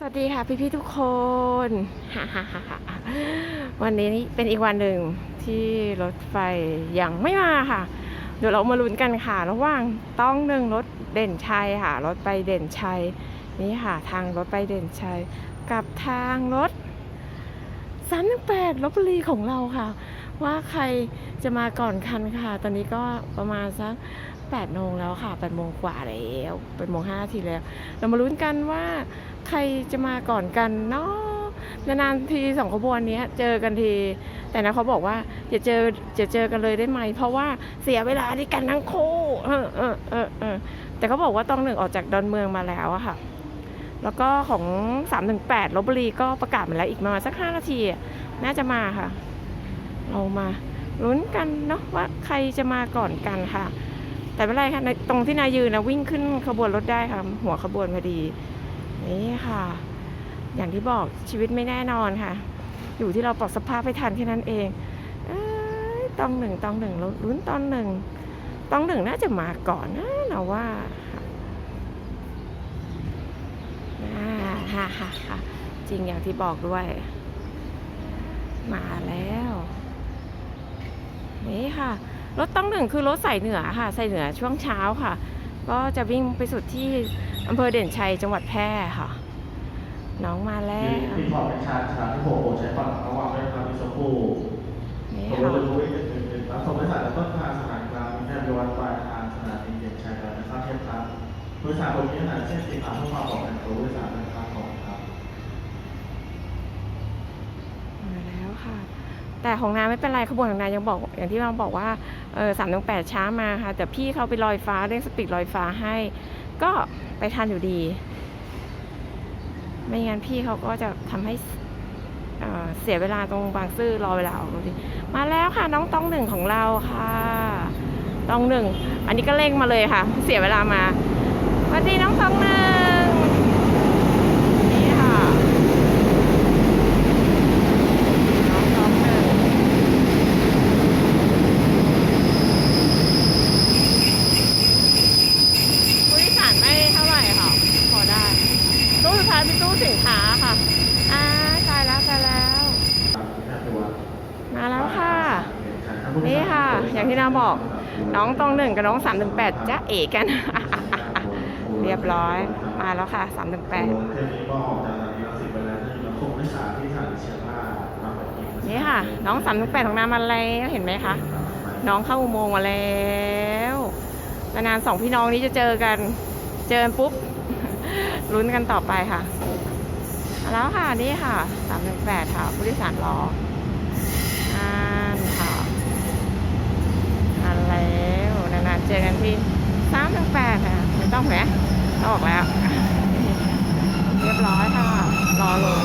สวัสดีค่ะพี่พี่ๆทุกคนวันนี้เป็นอีกวันหนึ่งที่รถไฟยังไม่มาค่ะ เดี๋ยวเรามาลุ้นกันค่ะ ระหว่างต้องหนึ่งรถเด่นชัยค่ะ รถไปเด่นชัยนี่ค่ะ ทางรถไปเด่นชัย กับทางรถสันแปดลบบุรีของเราค่ะ ว่าใครจะมาก่อนคันค่ะ ตอนนี้ก็ประมาณสักแปดโมงแล้วค่ะแปดโมงกว่าแล้วแปดโมงห้าทีแล้ว เรามาลุ้นกันว่า ใครจะมาก่อนกันเนาะนานๆทีสองขบวนนี้เจอกันที แต่นะเขาบอกว่าอย่าเจอจะเจอกันเลยได้ไหม เพราะว่าเสียเวลาด้วยกันทั้งคู่เออเออเออเออแต่เขาบอกว่าต้องหนึ่งออกจากดอนเมืองมาแล้วอะค่ะ แล้วก็ของ 318ลบบุรีก็ประกาศมาแล้วอีกประมาณสัก 5 นาที น่าจะมาค่ะ เรามาลุ้นกันเนาะว่าใครจะมาก่อนกันค่ะ แต่ไม่เป็นไรค่ะตรงที่นายยืนนะวิ่งขึ้นขบวนรถได้ค่ะ หัวขบวนพอดี นี่ค่ะ อย่างที่บอกชีวิตไม่แน่นอนค่ะ อยู่ที่เราปรับสภาพให้ทันแค่นั้นเองเอต้องหนึ่งต้องหนึ่งเราลุ้นตอนหนึ่งต้องหนึ่งน่าจะมาก่อนนะเราว่าอ่าฮ่าฮ่าฮ่าจริงอย่างที่บอกด้วย มาแล้ว นี่ค่ะ รถต้องหนึ่งคือรถใสายเหนือค่ะ ใสายเหนือช่วงเช้าค่ะ ก็จะวิ่งไปสุดที่ อำเภอเด่นชัยจังหวัดแพร่ค่ะ น้องมาแล้วมีพอเป็นชาชาที่หกโปรดใช้ฝั่งระหว่างด้วยครับมีสักครู่นี่ผมค่ะรู้รู้อีกหนึ่งหนึ่งรับส่งบริษัทและต้นทางสถานกลางมีแค่บริวัตปลายทางสถานีเด่นชัยกับนะครับเทียบครับบริษัทบนนี้ขนาดเส้นสีขาวเพื่อความปลอดภัยของบริษัทนะครับของครับมาแล้วค่ะ แต่ของนาไม่เป็นไรขบวนของนายังบอกอย่างที่เราบอกว่าเออสามถึงแปดช้ามาค่ะ แต่พี่เขาไปลอยฟ้าเร่งสปีดลอยฟ้าให้ ก็ไปทันอยู่ดี ไม่งั้นพี่เขาก็จะทำให้เอ่อเสียเวลาตรงบางซื่อรอเวลาออกรถดีมาแล้วค่ะน้องต้องหนึ่งของเราค่ะต้องหนึ่ง อันนี้ก็เร่งมาเลยค่ะ เสียเวลามาสวัสดีน้องต้องหนึ่งนี่ค่ะ น้องสองหนึ่งผู้โดยสารไม่เท่าไหร่ค่ะ พอได้ ตู้สุดท้ายเป็นตู้สินค้าค่ะ อ่าตายแล้วตายแล้ว มาแล้วค่ะ นี่ค่ะ อย่างที่นาบอก น้อ งตองหนึ่งกับน้องสามถึงแปดจะเอกกัน เรียบร้อยมาแล้วค่ะสามถึงแปดเทปนี้ก็ออกจากสถานีรังสิตไปแล้วจะมีรถส่งแบบนี้นี่ค่ะ น้องสามถึงแปดของนามาแล้วเห็นไหมคะน้องเข้าอุโมงค์มาแล้วนานๆสองพี่น้องนี้จะเจอกันเจอปุ๊บลุ้นกันต่อไปค่ะ แล้วค่ะนี่ค่ะสามหนึ่งแปดค่ะผู้โดยสารรออ่านค่ะมาแล้วนานๆ เจอกันที่สามหนึ่งแปดค่ะไม่ต้องแหมออกแล้ว เรียบร้อยค่ะ รอลง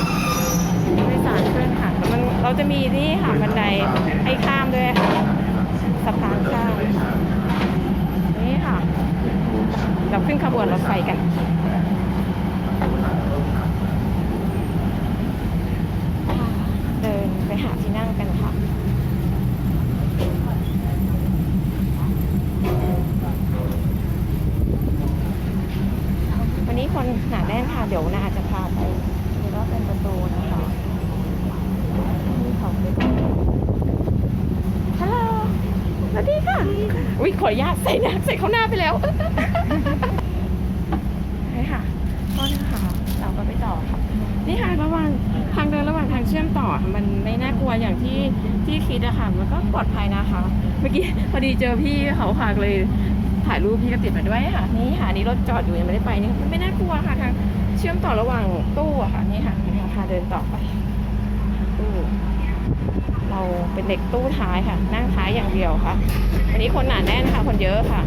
ผู้โดยสารขึ้นค่ะมันเราจะมีนี่ค่ะบันไดให้ข้ามด้วยค่ะสะพานข้ามนี่ค่ะ เราขึ้นขบวนรถไฟกันเดินไปหาที่นั่งกันค่ะ วันนี้ คนหนาแน่นค่ะเดี๋ยวนาจะพาไปดูรอบเป็นประตูนะคะนี่เขาเป็นฮัลโหลสวัสดีค่ะ อุ้ยขออนุญาตใส่หนะใส่เข้าหน้าไปแล้วใช่ค่ะก็นะคะเราก็ไปต่อค่ะนี่ค่ะระหว่างทางเดินระหว่างทางเชื่อมต่อค่ะมันไม่น่ากลัวอย่างที่ที่คิดอะค่ะมันก็ปลอดภัยนะคะ เมื่อกี้พอดีเจอพี่เขาค่ะเลย ถ่ายรูปพี่ก็ติดมาด้วยค่ะ นี่ค่ะนี่รถจอดอยู่ยังไม่ได้ไปนี่ไม่น่ากลัวค่ะทางเชื่อมต่อระหว่างตู้อะค่ะนี่ค่ะนี่ค่ะพาเดินต่อไปตู้เราเป็นเด็กตู้ท้ายค่ะ นั่งท้ายอย่างเดียวค่ะ วันนี้คนหนาแน่นค่ะ คนเยอะค่ะ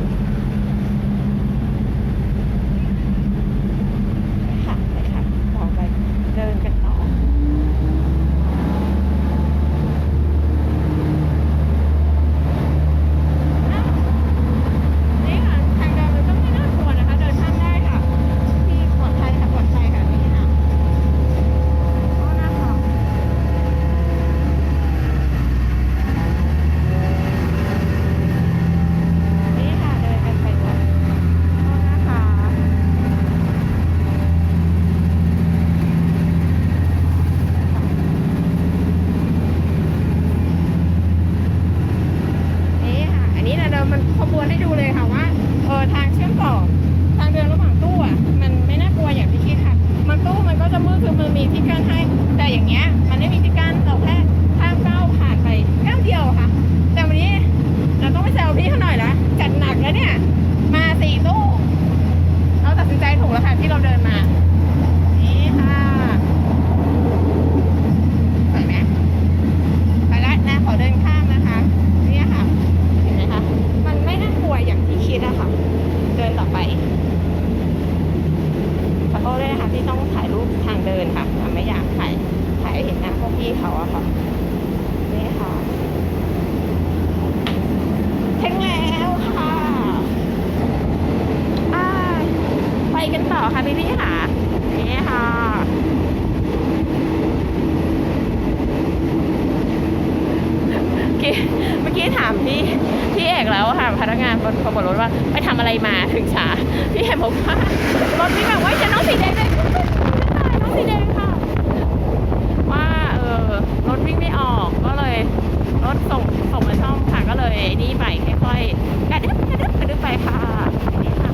ี้เมื่อกี้ถามพี่พี่เอกแล้วค่ะพนักงานบนขบวนรถว่าไปทำอะไรมาถึงช้าพี่เอกบอกว่ารถวิ่งแบบว่าจะน้องสีแดงเลยน้องสีแดงค่ะ ว่าเออรถวิ่งไม่ออกก็เลยรถส่งส่งมาช่องค่ะก็เลยนี่ไปค่อยๆกระดึ๊บกระดึ๊บกระดึ๊บไปค่ะนี่ค่ะ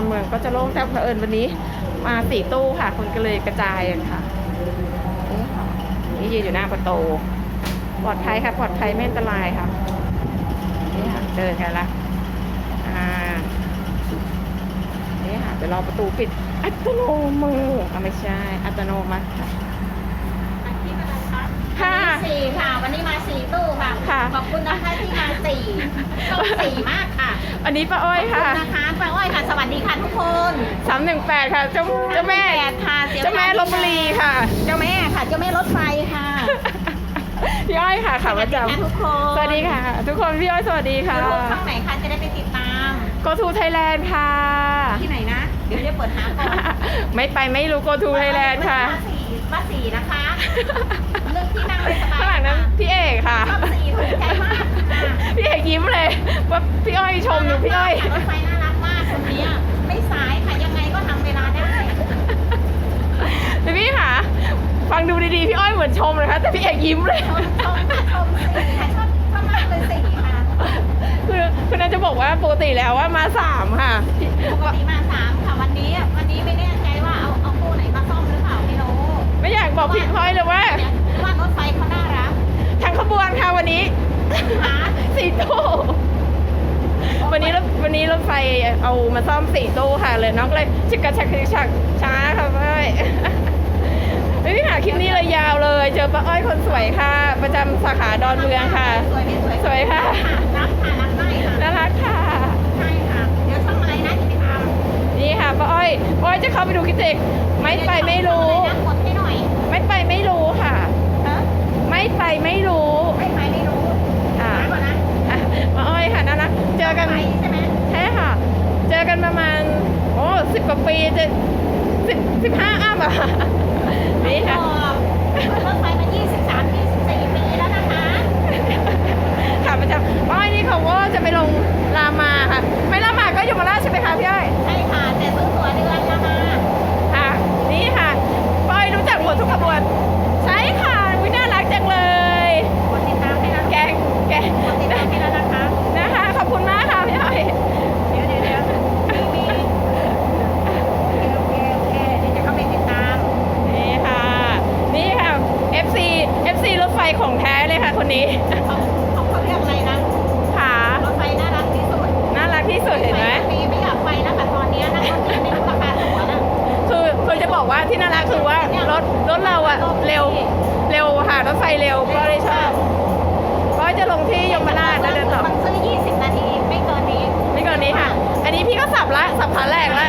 อนเมืองก็จะโล่งแต่เผอิญวันนี้ มาสี่ตู้ค่ะ คนก็เลยกระจายกันค่ะ นี่ยืนอยู่หน้าประตูปลอดภัยค่ะปลอดภัยไม่อันตรายค่ะนี่ค่ะเดินกันละอ่านี่ค่ะเดี๋ยวรอประตูปิดอัตโนมืออะไม่ใช่ อัตโนมัติค่ะ อันที่มาคะ ค่ะ วันนี้ สี่ค่ะ วันนี้มาสี่ตู้ค่ะค่ะ ขอบคุณนะคะที่มาสี่ชอบสี่มากค่ะอันนี้ป้าอ้อยค่ะขอบณนะคะป้าอ้อยค่ะ สวัสดีค่ะทุกคนสามหนึ่งแปดค่ะ เจ้าเจ้าแม่แปดค่ะสียเจ้าแม่ลบบุรีค่ะ เจ้าแม่ค่ะ เจ้าแม่รถไฟค่ะพี่อ้อยค่ะค่ะประจสวัสดีค่ะทุกคนำสวัสดีค่ะ ทุกคนพี่อ้อยสวัสดีค่ะรูปช่องไหนคะจะได้ไปติดตาม Go to Thailand ค่ะ ที่ไหนนะ เดี๋ยวจะเปิดหาก่อนไม่ไปไม่รู้ Go to Thailand ค่ะมาสี่มาสี่นะคะเรื่อง ที่นั่งไม่สบายข้างหลังนั้นพี่เอกค่ะชอบสี่ถูกใจมากค่ะพี่เอกยิ้มเลยว่าพี่อ้อยชมหนูพี่อ้อย รถไฟน่ารักมากคนนี้ไม่สายค่ะยังไงก็ทำเวลาได้แต่พี่ค่ะ ฟังดูดีๆ พี่อ้อยเหมือนชมเลยค่ะแต่พี่เอกยิ้มเลย ชมชมค่ะชมสี่ค่ะชอบชอบมากเลยสี่ค่ะคือคือน่าจะบอกว่าปกติแล้วว่ามาสามค่ะ ปกติมาสามค่ะวันนี้ วันนี้ไม่แน่ใจว่าเอาเอาคู่ไหนมาซ่อมหรือเปล่าไม่รู้ ไม่อยากบอกพี่อ้อยเลยว่าเนี่ยว่ารถไฟเขาน่ารัก ทั้งขบวนค่ะวันนี้หาสี่ตู้วันนี้รถวันนี้รถไฟเอามาซ่อมสี่ตู้ค่ะเลยน้องก็เลยชิกกระชักชิกชักช้าค่ะเว้ยไม่พี่หาคลิปนี้เลยยาวเลย เจอป้าอ้อยคนสวยค่ะ ประจำสาขาดอนเมืองค่ะ สวยไหมสวยสวยค่ะรักค่ะรักได้ค่ะน่ารักค่ะใช่ค่ะเดี๋ยวช่องอะไรนะจะไปทำนี่ค่ะป้าอ้อยป้าอ้อยจะเข้าไปดูกิจกไม่ไปไม่รู้เดี๋ยวช่องอะไรนะกดให้หน่อยไม่ไปไม่รู้ค่ะเออไม่ไปไม่รู้ ไม่ไปไม่รู้ ค่ะ หาก่อนนะ อะป้าอ้อยค่ะน่ารัก เจอกันไปใช่ไหมใช่ค่ะ เจอกันประมาณ โอ้สิบกว่าปีจะสิบสิบห้าอ้าอะนี่ค่ะรถไฟมา23 24ปีแล้วนะคะค่ะประจำป้าอ้อยนี่เขาก็จะไปลงรามาค่ะ ที่น่ารักคือว่ารถรถเราอะเร็วเร็วค่ะรถไฟเร็วก็เลยชอบก็จะลงที่ยมราชแล้วเดินต่อ มันซื้อ20 นาที ไม่เกินนี้ ไม่เกินนี้ค่ะ อันนี้พี่ก็สับละสับขาแรกละ